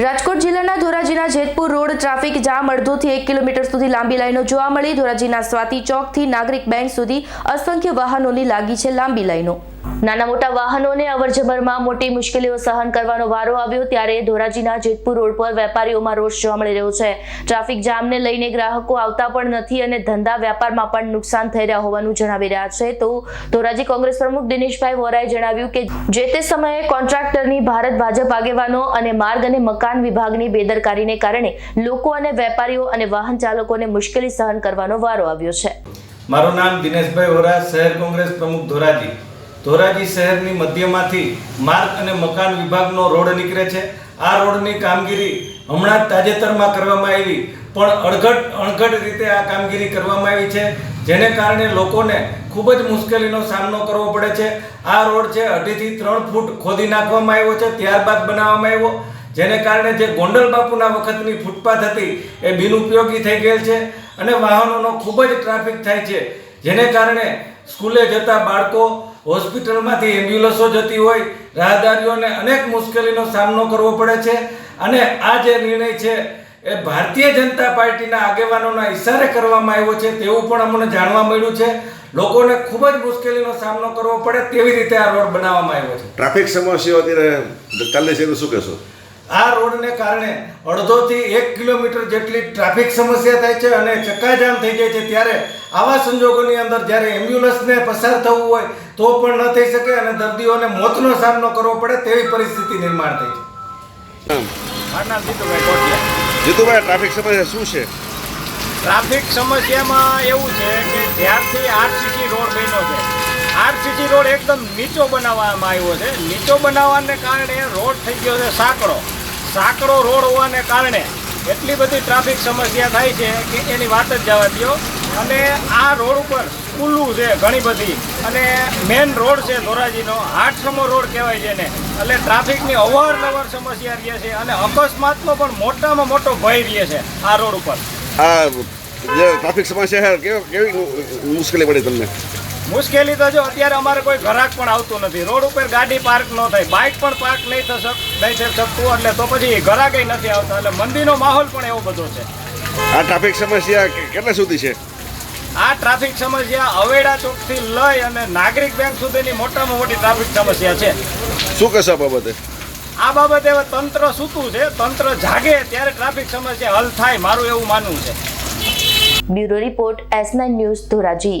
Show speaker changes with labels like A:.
A: રાજકોટ જિલ્લાના ધોરાજીના Jetpur road traffic jam અડધોથી એક કિલોમીટર સુધી લાંબી લાઈનો જોવા મળી. ધોરાજીના સ્વાતિ ચોકથી નાગરિક બેંક સુધી અસંખ્ય વાહનોની લાગી છે લાંબી લાઈનો. નાના મોટા વાહનોને અવરજવરમાં મોટી મુશ્કેલીઓ સહન કરવાનો વારો આવ્યો ત્યારે ધોરાજીના જેતપુર રોડ પર વેપારીઓમાં રોષ જોવા મળી રહ્યો છે. ટ્રાફિક જામને લઈને ગ્રાહકો આવતા પણ નથી અને ધંધા વ્યાપારમાં પણ નુકસાન થઈ રહ્યા હોવાનું જણાવી રહ્યા છે. તો ધોરાજી કોંગ્રેસ પ્રમુખ દિનેશભાઈ વોરાએ જણાવ્યું કે જે તે સમયે કોન્ટ્રાક્ટરની ભારત ભાજપ આગેવાનો અને માર્ગ અને મકાન વિભાગની બેદરકારીને કારણે લોકો અને વેપારીઓ અને વાહન ચાલકોને મુશ્કેલી સહન કરવાનો વારો આવ્યો છે.
B: મારું નામ દિનેશભાઈ વોરા, શહેર કોંગ્રેસ પ્રમુખ ધોરાજી. ધોરાજી શહેરની મધ્યમાંથી માર્ગ અને મકાન વિભાગનો રોડ નીકળે છે. આ રોડની કામગીરી હમણાં તાજેતરમાં કરવામાં આવી, પણ અડઘટ અણઘટ રીતે આ કામગીરી કરવામાં આવી છે, જેને કારણે લોકોને ખૂબ જ મુશ્કેલીનો સામનો કરવો પડે છે. આ રોડ છે, અઢીથી ત્રણ ફૂટ ખોદી નાખવામાં આવ્યો છે, ત્યારબાદ બનાવવામાં આવ્યો, જેને કારણે જે ગોંડલ બાપુના વખતની ફૂટપાથ હતી, એ બિનઉપયોગી થઈ ગયેલ છે અને વાહનોનો ખૂબ જ ટ્રાફિક થાય છે, જેને કારણે સ્કૂલે જતા બાળકો હોસ્પિટલમાંથી એમ્બ્યુલન્સો જતી હોય, રાહદારીઓને અનેક મુશ્કેલીનો સામનો કરવો પડે છે. અને આ જે નિર્ણય છે, એ ભારતીય જનતા પાર્ટીના આગેવાનોના ઇશારે કરવામાં આવ્યો છે તેવું પણ અમને જાણવા મળ્યું છે. લોકોને ખૂબ જ મુશ્કેલીનો સામનો કરવો પડે તેવી રીતે આ રોડ બનાવવામાં આવ્યો છે.
C: ટ્રાફિક સમસ્યાઓ અત્યારે ચાલે છે. શું કહેશો?
B: આ રોડને કારણે અડધોથી એક કિલોમીટર જેટલી ટ્રાફિક સમસ્યા થાય છે અને ચક્કાજામ થઈ જાય છે. ત્યારે આવા સંજોગોની અંદર જ્યારે એમ્બ્યુલન્સને પસાર થવું હોય તો પણ ન થઈ શકે અને દર્દીઓને મોતનો સામનો કરવો પડે તેવી પરિસ્થિતિ નિર્માણ થઈ છે.
D: જીતુભાઈ
C: ટ્રાફિક સમસ્યા શું છે?
D: ટ્રાફિક સમસ્યામાં એવું છે કે જ્યારથી આરસીસી રોડ બન્યો છે આરસીસી રોડ એકદમ નીચો બનાવવામાં આવ્યો છે. નીચો બનાવવાને કારણે રોડ થઈ ગયો છે સાંકડો સાંકડો રોડ હોવાને કારણે એટલી બધી ટ્રાફિક સમસ્યા થાય છે કે એની વાત જ જવા દો અને આ રોડ ઉપર સ્કૂલું છે ઘણી બધી. અને મેઇન રોડ છે ધોરાજીનો. હાટસમો રોડ કહેવાય છે ને એટલે ટ્રાફિકની અવારનવાર સમસ્યા રહે છે અને અકસ્માતનો પણ મોટામાં મોટો ભય રહે છે આ રોડ ઉપર.
C: આ જે ટ્રાફિક સમસ્યા છે, કેવી કેવી મુશ્કેલી પડે તમને?
D: મુશ્કેલી તો જો અત્યારે અમારે કોઈ ઘરાક પણ આવતું નથી. રોડ ઉપર ગાડી પાર્ક ન થાય. બાઇક પણ પાર્ક નહીં થઈ નહીં થઈ શકતું. એટલે તો પછી ઘરાકે નથી આવતા. એટલે મંદીનો માહોલ પણ એવો બધો છે.
C: આ ટ્રાફિક સમસ્યા કેટલા સુધી છે?
D: આ ટ્રાફિક સમસ્યા અવેડા ચોકથી લઈ અને નાગરિક બેંક સુધીની મોટામાં મોટી ટ્રાફિક સમસ્યા છે.
C: શું કહેશો બાબતે?
D: આ બાબતે હવે તંત્ર સૂતું છે. તંત્ર જાગે ત્યારે ટ્રાફિક સમસ્યા હલ થાય મારું એવું માનવું છે.
A: Bureau report S nine news Dhoraji.